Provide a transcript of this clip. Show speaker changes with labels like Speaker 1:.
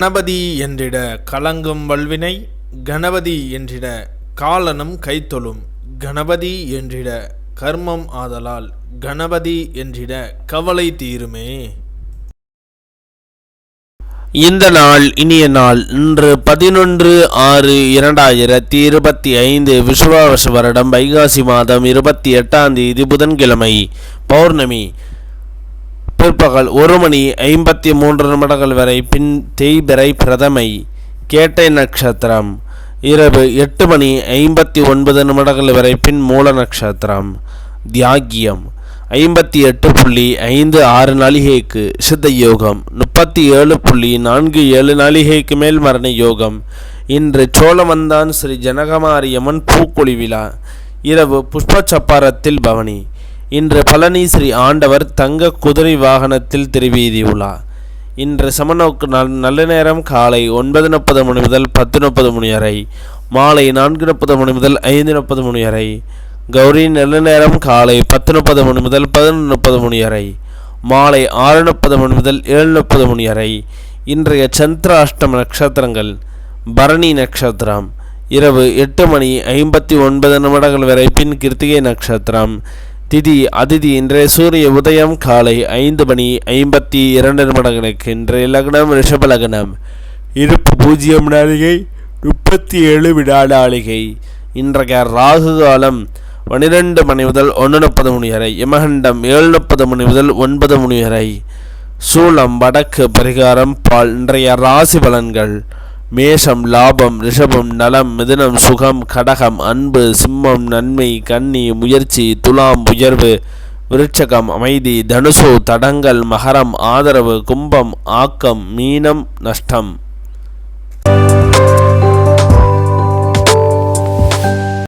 Speaker 1: கணபதி என்றிட கலங்கும் வல்வினை கணபதி என்றிட காலனும் கைத்தொழும் கணபதி என்றிட கர்மம் ஆதலால் கணபதி என்றிட கவலை தீருமே.
Speaker 2: இந்த நாள் இனிய நாள் இன்று பதினொன்று ஆறு இரண்டாயிரத்தி இருபத்தி ஐந்து விஸ்வாவச வருடம் வைகாசி மாதம் இருபத்தி எட்டாம் தேதி புதன்கிழமை பௌர்ணமி. பிற்பகல் ஒரு மணி ஐம்பத்தி மூன்று நிமிடங்கள் வரை பின் தேய்பிறை பிரதமை கேட்டை நட்சத்திரம். இரவு எட்டு மணி ஐம்பத்தி ஒன்பது நிமிடங்கள் வரை பின் மூல நட்சத்திரம். தியாகியம். ஐம்பத்தி எட்டு புள்ளி ஐந்து ஆறு நாளிகைக்கு சித்த யோகம் முப்பத்தி ஏழு புள்ளி நான்கு ஏழு நாளிகைக்கு மேல் மரண யோகம். இன்று சோழமந்தான் ஸ்ரீ ஜனகமாரியம்மன் பூக்குழி விழா. இரவு புஷ்ப சப்பாரத்தில் பவனி. இன்று பழனி ஸ்ரீ ஆண்டவர் தங்க குதிரை வாகனத்தில் திருவீதி உலா இன்று சமநோக்கு நல் நல்ல நேரம் காலை ஒன்பது முப்பது மணி முதல் பத்து முப்பது மணி வரை மாலை நான்கு முப்பது மணி முதல் ஐந்து முப்பது மணி வரை கௌரி நல்ல நேரம் காலை பத்து முப்பது மணி முதல் பதினொன்று முப்பது மணி வரை மாலை ஆறு முப்பது மணி முதல் ஏழு முப்பது மணி வரை இன்றைய சந்திராஷ்டம நட்சத்திரங்கள் பரணி நட்சத்திரம் இரவு எட்டு மணி ஐம்பத்தி ஒன்பது நிமிடங்கள் வரை பின் கிருத்திகை நட்சத்திரம் திதி அதிதி இன்றைய சூரிய உதயம் காலை ஐந்து மணி ஐம்பத்தி இரண்டு நிமிடங்களுக்கு இன்றைய லக்னம் ரிஷப லக்னம். இருப்பு பூஜ்ஜியம் நாளிகை முப்பத்தி ஏழு விடா நாளிகை. இன்றைய ராகு காலம் பன்னிரெண்டு மணி முதல் ஒன்று முப்பது மணி வரை யமகண்டம் ஏழு முப்பது மணி முதல் ஒன்பது மணி வரை. சூளம் வடக்கு பரிகாரம் பால் இன்றைய ராசி பலன்கள். மேஷம் லாபம் ரிஷபம் நலம் மிதுனம் சுகம் கடகம் அன்பு சிம்மம் நன்மை கன்னி முயற்சி துலாம் உயர்வு விருட்சகம் அமைதி தனுசு தடங்கல் மகரம் ஆதரவு கும்பம் ஆக்கம் மீனம் நஷ்டம்.